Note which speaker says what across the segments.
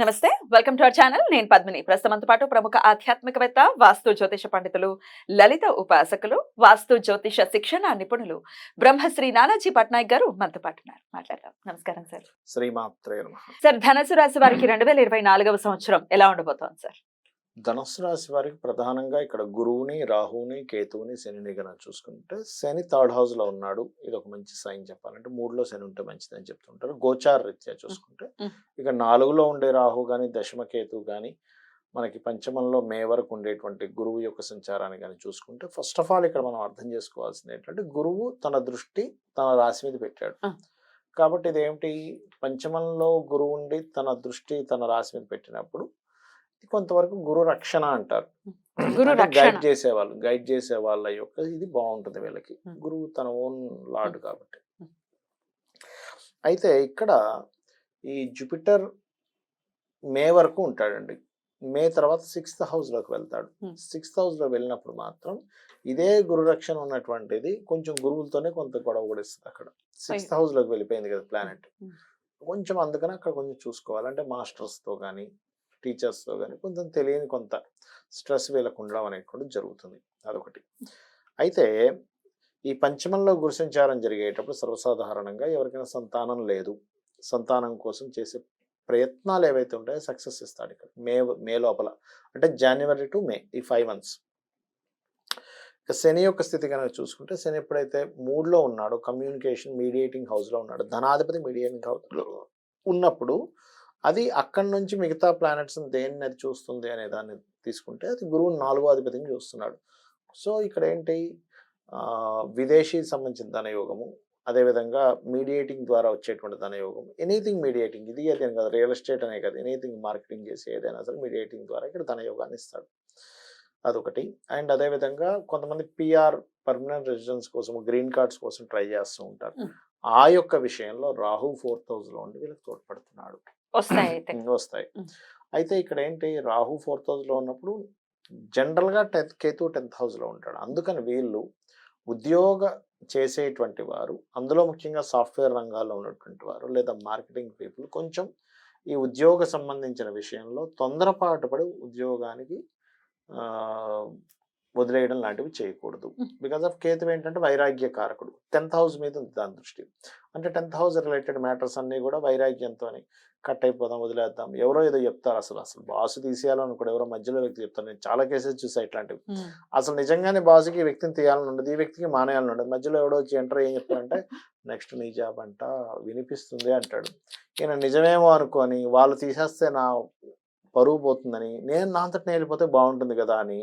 Speaker 1: నమస్తే welcome to our channel. నేను పద్మిని. ప్రస్తుతంతో పాటు ప్రముఖ ఆధ్యాత్మికవేత్త వాస్తు జ్యోతిష పండితులు లలిత ఉపాసకులు వాస్తు జ్యోతిష శిక్షణ నిపుణులు బ్రహ్మశ్రీ నానాజీ పట్నాయక్ గారు మనతో పాటు ఉన్నారు. మాట్లాడదాం. నమస్కారం సార్.
Speaker 2: శ్రీమాత్రే
Speaker 1: సార్ ధనుసు రాశి వారికి రెండు వేల ఇరవై నాలుగవ సంవత్సరం ఎలా ఉండబోతోంది సార్?
Speaker 2: ధనుసు రాశి వారికి ప్రధానంగా ఇక్కడ గురువుని రాహువుని కేతువుని శనిని కనుక చూసుకుంటే శని థర్డ్ హౌస్లో ఉన్నాడు ఇది ఒక మంచి సైన్ చెప్పాలంటే మూడులో శని ఉంటే మంచిదని చెప్తుంటారు గోచార రీత్యా చూసుకుంటే. ఇక నాలుగులో ఉండే రాహు కానీ దశమ కేతువు కానీ మనకి పంచమంలో మే వరకు ఉండేటువంటి గురువు యొక్క సంచారాన్ని కానీ చూసుకుంటే ఫస్ట్ ఆఫ్ ఆల్ ఇక్కడ మనం అర్థం చేసుకోవాల్సింది ఏంటంటే గురువు తన దృష్టి తన రాశి మీద పెట్టాడు. కాబట్టి ఇదేమిటి పంచమంలో గురువు ఉండి తన దృష్టి తన రాశి మీద పెట్టినప్పుడు కొంతవరకు గురు రక్షణ అంటారు. గైడ్ చేసేవాళ్ళు గైడ్ చేసే వాళ్ళ యొక్క ఇది బాగుంటుంది వీళ్ళకి. గురువు తన ఓన్ లార్డ్ కాబట్టి. అయితే ఇక్కడ ఈ జూపిటర్ మే వరకు ఉంటాడండి. మే తర్వాత సిక్స్త్ హౌస్లోకి వెళ్తాడు. సిక్స్త్ హౌస్లో వెళ్ళినప్పుడు మాత్రం ఇదే గురు రక్షణ ఉన్నటువంటిది కొంచెం గురువులతోనే కొంత గొడవ కూడా ఇస్తుంది అక్కడ. సిక్స్త్ హౌస్లోకి వెళ్ళిపోయింది కదా ప్లానెట్. కొంచెం అందుకని అక్కడ కొంచెం చూసుకోవాలి. అంటే మాస్టర్స్తో కానీ టీచర్స్తో కానీ కొంచెం తెలియని కొంత స్ట్రెస్ వీళ్ళకు ఉండడం అనేది కూడా జరుగుతుంది. అదొకటి. అయితే ఈ పంచమంలో గురుసంచారం జరిగేటప్పుడు సర్వసాధారణంగా ఎవరికైనా సంతానం లేదు. సంతానం కోసం చేసే ప్రయత్నాలు ఏవైతే ఉంటాయో సక్సెస్ ఇస్తాడు ఇక్కడ. మే మే లోపల. అంటే జనవరి టు మే ఈ ఫైవ్ మంత్స్ ఇక శని యొక్క స్థితి కనుక చూసుకుంటే శని ఎప్పుడైతే మూడ్లో ఉన్నాడో కమ్యూనికేషన్ మీడియేటింగ్ హౌస్లో ఉన్నాడు ధనాధిపతి మీడియేటింగ్ హౌస్లో ఉన్నప్పుడు అది అక్కడి నుంచి మిగతా ప్లానెట్స్ దేన్ని అది చూస్తుంది అనే దాన్ని తీసుకుంటే అది గురువు నాలుగో అధిపతిని చూస్తున్నాడు. సో ఇక్కడ ఏంటి? ఆ, విదేశీ సంబంధించిన ధనయోగము అదేవిధంగా మీడియేటింగ్ ద్వారా వచ్చేటువంటి ధనయోగం ఎనీథింగ్ మీడియేటింగ్ ఇది అదే కదా రియల్ ఎస్టేట్ అనే కదా ఎనీథింగ్ మార్కెటింగ్ చేసి ఏదైనా సరే మీడియేటింగ్ ద్వారా ఇక్కడ ధనయోగాన్ని ఇస్తాడు. అదొకటి. అండ్ అదేవిధంగా కొంతమంది పిఆర్ పర్మనెంట్ రెసిడెన్స్ కోసం గ్రీన్ కార్డ్స్ కోసం ట్రై చేస్తూ ఉంటారు. ఆ యొక్క విషయంలో రాహు ఫోర్త్ హౌస్లో ఉండి వీళ్ళకి తోడ్పడుతున్నాడు.
Speaker 1: వస్తాయి
Speaker 2: వస్తాయి. అయితే ఇక్కడ ఏంటి రాహు ఫోర్త్ హౌస్లో ఉన్నప్పుడు జనరల్గా టెన్త్ కేతు టెన్త్ హౌస్లో ఉంటాడు. అందుకని వీళ్ళు ఉద్యోగ చేసేటువంటి వారు అందులో ముఖ్యంగా సాఫ్ట్వేర్ రంగాల్లో ఉన్నటువంటి వారు లేదా మార్కెటింగ్ పీపుల్ కొంచెం ఈ ఉద్యోగ సంబంధించిన విషయంలో తొందరపాటు పడి ఉద్యోగానికి వదిలేయడం లాంటివి చేయకూడదు. బికాస్ ఆఫ్ కేతు ఏంటంటే వైరాగ్య కారకుడు టెన్త్ హౌస్ మీద ఉంది దాని దృష్టి. అంటే టెన్త్ హౌస్ రిలేటెడ్ మ్యాటర్స్ అన్నీ కూడా వైరాగ్యంతో కట్ అయిపోదాం వదిలేద్దాం. ఎవరో ఏదో చెప్తారు అసలు. అసలు బాసు తీసేయాలని కూడా ఎవరో మధ్యలో వ్యక్తి చెప్తారు. నేను చాలా కేసెస్ చూసా ఇట్లాంటివి. అసలు నిజంగానే బాసుకి ఈ వ్యక్తిని తీయాలని ఉండదు. ఈ వ్యక్తికి మానేయాలని ఉండదు. మధ్యలో ఎవడో వచ్చి ఎంటర్ ఏం చెప్తారంటే నెక్స్ట్ నీ జాబ్ అంట వినిపిస్తుంది అంటాడు. ఈయన నిజమేమో అనుకొని వాళ్ళు తీసేస్తే నా పరువు పోతుందని నేను నా అంతటి నేను వెళ్ళిపోతే బాగుంటుంది కదా అని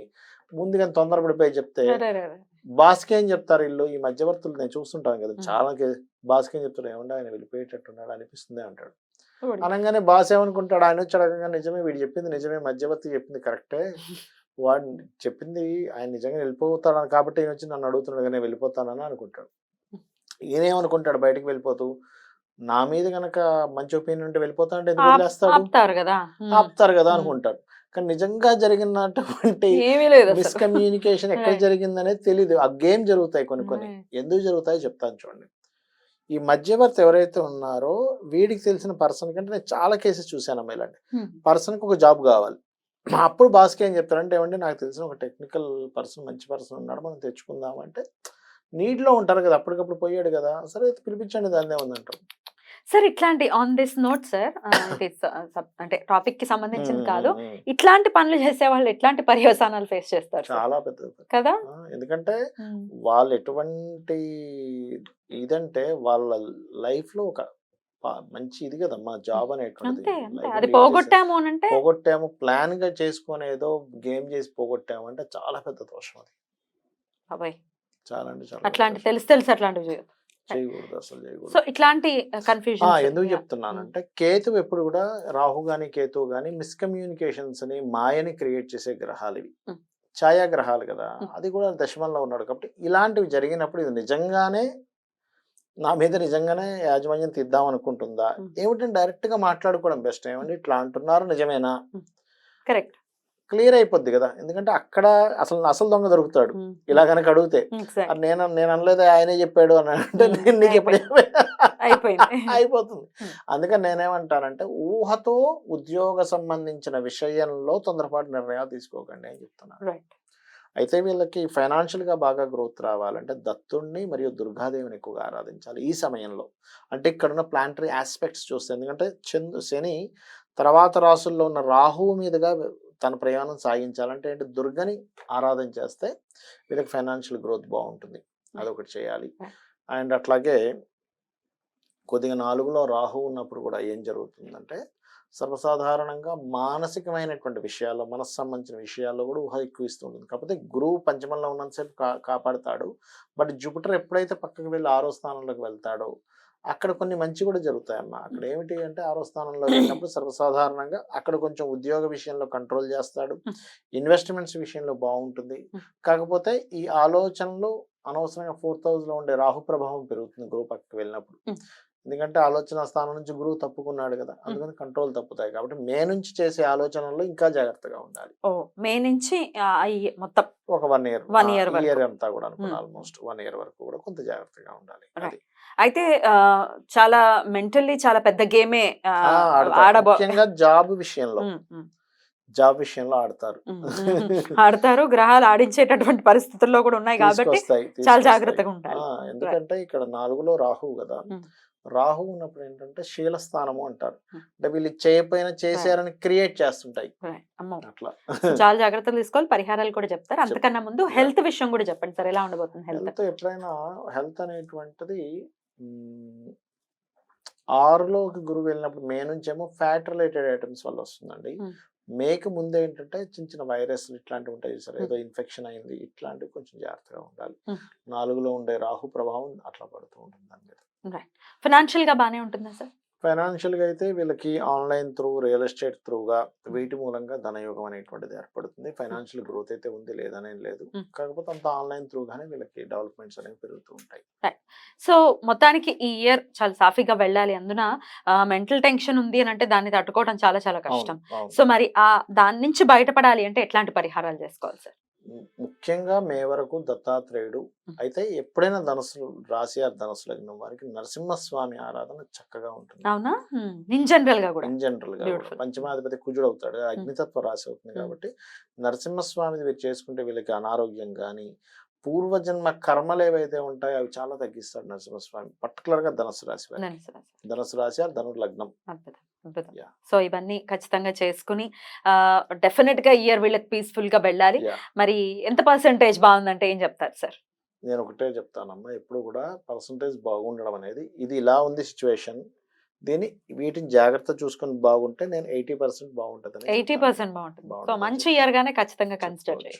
Speaker 2: ముందుగా తొందరపడిపోయి చెప్తే. బాస్కి ఏం చెప్తారు వీళ్ళు ఈ మధ్యవర్తులు నేను చూస్తుంటాను కదా. చాలా బాస్కి ఏం చెప్తారు ఏమంటే ఆయన వెళ్ళిపోయేటట్టున్నాడు అనిపిస్తుంది అంటాడు. అనగానే బాస్ ఏమనుకుంటాడు ఆయన వచ్చి అడగగా నిజమే వీడు చెప్పింది నిజమే మధ్యవర్తి చెప్పింది కరెక్టే వాడు చెప్పింది ఆయన నిజంగా వెళ్ళిపోతాడు కాబట్టి ఈయన వచ్చి నన్ను అడుగుతున్నాడు కానీ నేను వెళ్ళిపోతానని అనుకుంటాడు ఈయన ఏమనుకుంటాడు బయటికి వెళ్ళిపోతూ నా మీద గనక మంచి ఒపీనియన్ ఉంటే వెళ్ళిపోతా అంటే ఎందుకు
Speaker 1: ఆపుతారు కదా.
Speaker 2: అనుకుంటాడు కానీ నిజంగా జరిగినటువంటి
Speaker 1: ఏమీ లేదు అసలు.
Speaker 2: మిస్కమ్యూనికేషన్ ఎక్కడ
Speaker 1: Right.
Speaker 2: జరిగింది అనేది తెలియదు ఆ గేమ్ జరుగుతాయి కొన్ని కొన్ని. ఎందుకు జరుగుతాయో చెప్తాను చూడండి ఈ మధ్యవర్తి ఎవరైతే ఉన్నారో వీడికి తెలిసిన పర్సన్ కంటే నేను చాలా కేసెస్ చూశాను ఇలాంటి. పర్సన్కి ఒక జాబ్ కావాలి అప్పుడు బాస్కి ఏం చెప్తారంటే ఏమంటే నాకు తెలిసిన ఒక టెక్నికల్ పర్సన్ మంచి పర్సన్ ఉన్నాడు మనం తెచ్చుకుందాం అంటే నీటిలో ఉంటారు కదా అప్పటికప్పుడు పోయాడు కదా సరే పిలిపించండి దాన్నే ఉందంటారు
Speaker 1: సార్ ఇట్లాంటి ఆన్ దిస్ నోట్ సార్ అంటే టాపిక్కి సంబంధించింది కాదు. ఇట్లాంటి పనులు చేసే వాళ్ళు ఎట్లాంటి పర్యవసానాలు ఫేస్ చేస్తారు?
Speaker 2: చాలా పెద్ద
Speaker 1: కదా
Speaker 2: ఎందుకంటే. వాళ్ళు ఎటువంటి ఇదంటే వాళ్ళ లైఫ్లో ఒక మంచి ఇది కదమ్మా జాబ్ అనేటువంటిది
Speaker 1: పోగొట్టాము అని అంటే
Speaker 2: పోగొట్టాము ప్లాన్గా చేసుకొని ఏదో గేమ్ చేసి పోగొట్టాము అంటే చాలా పెద్ద దోషం అది చాలా అంటే చాలా
Speaker 1: అట్లాంటి. తెలిసి తెలిసి అట్లాంటివి.
Speaker 2: చేయకూడదు అసలు
Speaker 1: సో
Speaker 2: చేయకూడదు.
Speaker 1: ఇట్లాంటి
Speaker 2: ఆ,
Speaker 1: కన్ఫ్యూజన్
Speaker 2: ఎందుకు చెప్తున్నానంటే కేతు ఎప్పుడు కూడా రాహు గాని కేతు గాని మిస్కమ్యూనికేషన్స్ని మాయని క్రియేట్ చేసే గ్రహాలు ఇవి
Speaker 1: Hmm.
Speaker 2: ఛాయా గ్రహాలు కదా
Speaker 1: Hmm.
Speaker 2: అది కూడా దశమంలో ఉన్నాడు కాబట్టి ఇలాంటివి జరిగినప్పుడు ఇది నిజంగానే నా మీద నిజంగానే యాజమాన్యం తీద్దాం అనుకుంటుందా?
Speaker 1: Hmm.
Speaker 2: ఏమిటంటే డైరెక్ట్గా మాట్లాడుకోవడం బెస్ట్. ఏమండి ఇట్లా అంటున్నారు నిజమేనా?
Speaker 1: కరెక్ట్
Speaker 2: క్లియర్ అయిపోద్ది కదా ఎందుకంటే అక్కడ అసలు అసలు దొంగ దొరుకుతాడు ఇలా కనుక అడిగితే
Speaker 1: exactly.
Speaker 2: "అది నేను నేను అనలేదు ఆయనే చెప్పాడు అని అంటే నేను నీకు ఎప్పుడు. అయిపోతుంది. అందుకని నేనేమంటానంటే ఊహతో ఉద్యోగ సంబంధించిన విషయంలో తొందరపాటు నిర్ణయాలు తీసుకోకండి అని చెప్తున్నాను. అయితే వీళ్ళకి ఫైనాన్షియల్గా బాగా గ్రోత్ రావాలంటే దత్తుణ్ణి మరియు దుర్గాదేవిని ఎక్కువగా ఆరాధించాలి ఈ సమయంలో అంటే ఇక్కడ ఉన్న ప్లాంటరీ ఆస్పెక్ట్స్ చూస్తే ఎందుకంటే చంద్రు శని తర్వాత రాసుల్లో ఉన్న రాహువు మీదుగా తన ప్రయాణం సాగించాలంటే ఏంటి? దుర్గని ఆరాధన చేస్తే వీళ్ళకి ఫైనాన్షియల్ గ్రోత్ బాగుంటుంది. అదొకటి చేయాలి. అండ్ అట్లాగే కొద్దిగా నాలుగులో రాహు ఉన్నప్పుడు కూడా ఏం జరుగుతుందంటే సర్వసాధారణంగా మానసికమైనటువంటి విషయాల్లో మనసు సంబంధించిన విషయాల్లో కూడా ఊహ ఎక్కువ ఇస్తూ ఉంటుంది. కాకపోతే గురువు పంచమంలో ఉన్నంతసేపు కా కాపాడుతాడు. బట్ జూపిటర్ ఎప్పుడైతే పక్కకు వెళ్ళి ఆరో స్థానంలోకి వెళ్తాడో అక్కడ కొన్ని మంచి కూడా జరుగుతాయన్న అక్కడ ఏమిటి అంటే ఆరో స్థానంలో వెళ్ళినప్పుడు సర్వసాధారణంగా అక్కడ కొంచెం ఉద్యోగ విషయంలో కంట్రోల్ చేస్తాడు. ఇన్వెస్ట్మెంట్స్ విషయంలో బాగుంటుంది. కాకపోతే ఈ ఆలోచనలు అనవసరంగా ఫోర్త్ హౌస్లో ఉండే రాహు ప్రభావం పెరుగుతుంది గురువు పక్కకి వెళ్ళినప్పుడు. ఎందుకంటే ఆలోచన స్థానం నుంచి గురువు తప్పుకున్నాడు కదా అందుకని కంట్రోల్ తప్పుతాయి. కాబట్టి మే నుంచి చేసే ఆలోచనల్లో ఇంకా జాగ్రత్తగా ఉండాలి.
Speaker 1: ఓ మే నుంచి మొత్తం.
Speaker 2: ఒక వన్ ఇయర్
Speaker 1: year వరకు.
Speaker 2: ఇయర్ అంతా కూడా అనుకున్నాను. ఆల్మోస్ట్ వన్ ఇయర్ వరకు కూడా కొంత జాగ్రత్తగా ఉండాలి.
Speaker 1: అయితే చాలా మెంటల్లీ చాలా పెద్ద గేమే
Speaker 2: ముఖ్యంగా జాబ్ విషయంలో. జాబ్ విషయంలో ఆడతారు.
Speaker 1: ఆడతారు గ్రహాలు ఆడించేటటువంటి పరిస్థితుల్లో కూడా ఉన్నాయి కాబట్టి చాలా. జాగ్రత్తగా ఉండాలి.
Speaker 2: ఆ, ఎందుకంటే ఇక్కడ నాలుగులో రాహు కదా. రాహు ఉన్నప్పుడు ఏంటంటే శీలస్థానము అంటారు.
Speaker 1: ఉమ్.
Speaker 2: అంటే వీళ్ళు చేయకపోయినా చేశారని క్రియేట్ చేస్తుంటాయి. అట్లా.
Speaker 1: చాలా జాగ్రత్తలు తీసుకోవాలి. పరిహారాలు కూడా చెప్తారు. అంతకన్నా ముందు హెల్త్ విషయం కూడా చెప్పండి సార్. ఎలా ఉండబోతుంది హెల్త్?
Speaker 2: ఎప్పుడైనా హెల్త్ అనేటువంటిది ఆరులోకి గురువు వెళ్ళినప్పుడు మే నుంచి ఏమో ఫ్యాట్ రిలేటెడ్ ఐటమ్స్ వల్ల వస్తుందండి.
Speaker 1: Hmm.
Speaker 2: మేకు ముందు ఏంటంటే చిన్న చిన్న వైరస్ ఇట్లాంటివి ఉంటాయి సార్. ఏదో ఇన్ఫెక్షన్ అయింది. ఇట్లాంటివి కొంచెం జాగ్రత్తగా ఉండాలి.
Speaker 1: Hmm.
Speaker 2: నాలుగులో ఉండే రాహు ప్రభావం అట్లా పడుతూ ఉంటుంది దాని మీద
Speaker 1: ఫినాన్షియల్గా బానే ఉంటుందా సార్
Speaker 2: ఫైనాన్షియల్గా అయితే వీళ్ళకి ఆన్లైన్ త్రూ రియల్ ఎస్టేట్ త్రూగా వీటి మూలంగా ధనయోగం అనేటువంటిది ఏర్పడుతుంది. ఫైనాన్షియల్ గ్రోత్ అయితే ఉంది లేదనేం లేదు.
Speaker 1: Hmm.
Speaker 2: కాకపోతే అంత ఆన్లైన్ త్రూగానే వీళ్ళకి డెవలప్మెంట్స్ అనేవి పెరుగుతూ ఉంటాయి.
Speaker 1: సో మొత్తానికి ఈ ఇయర్ చాలా సాఫీగా వెళ్ళాలి అందున మెంటల్ టెన్షన్ ఉంది అని అంటే దాన్ని తట్టుకోవడం చాలా చాలా కష్టం. సో మరి ఆ దాని నుంచి బయటపడాలి అంటే ఎట్లాంటి పరిహారాలు చేసుకోవాలి సార్
Speaker 2: ముఖ్యంగా మే వరకు దత్తాత్రేయుడు. అయితే ఎప్పుడైనా ధనస్సు రాశి ఆ ధనస్సు లగ్నం వారికి నరసింహస్వామి ఆరాధన చక్కగా ఉంటుంది.
Speaker 1: అవునా? ఇన్ జనరల్గా కూడా.
Speaker 2: ఇన్
Speaker 1: జనరల్గా.
Speaker 2: పంచమాధిపతి కుజుడు అవుతాడు. అగ్నితత్వ రాశి అవుతుంది. కాబట్టి నరసింహస్వామిది వీరు చేసుకుంటే వీళ్ళకి అనారోగ్యం కానీ పూర్వజన్మ కర్మలు ఏవైతే ఉంటాయో అవి చాలా తగ్గిస్తాడు నరసింహస్వామి పర్టికులర్గా ధనస్సు రాశి వారికి.
Speaker 1: ధనుసు రాశి.
Speaker 2: ధనుసు రాశి ఆ ధను లగ్నం.
Speaker 1: సో ఇవన్నీ ఖచ్చితంగా చేసుకుని డెఫినెట్గా ఇయర్ వీళ్ళకి పీస్ఫుల్గా వెళ్ళాలి. మరి ఎంత పర్సెంటేజ్ బాగుందంటే ఏం చెప్తారు సార్
Speaker 2: నేను ఒకటే చెప్తానమ్మా ఎప్పుడు కూడా పర్సంటేజ్ బాగుండడం అనేది ఇది ఇలా ఉంది సిచ్యువేషన్ దీన్ని వీటిని జాగ్రత్త చూసుకొని బాగుంటే నేను ఎయిటీ పర్సెంట్ బాగుంటుంది
Speaker 1: ఎయిటీ పర్సెంట్ బాగుంటుంది సో. మంచి ఇయర్ గానే ఖచ్చితంగా కన్సిడర్
Speaker 2: చెప్పుకోవచ్చు.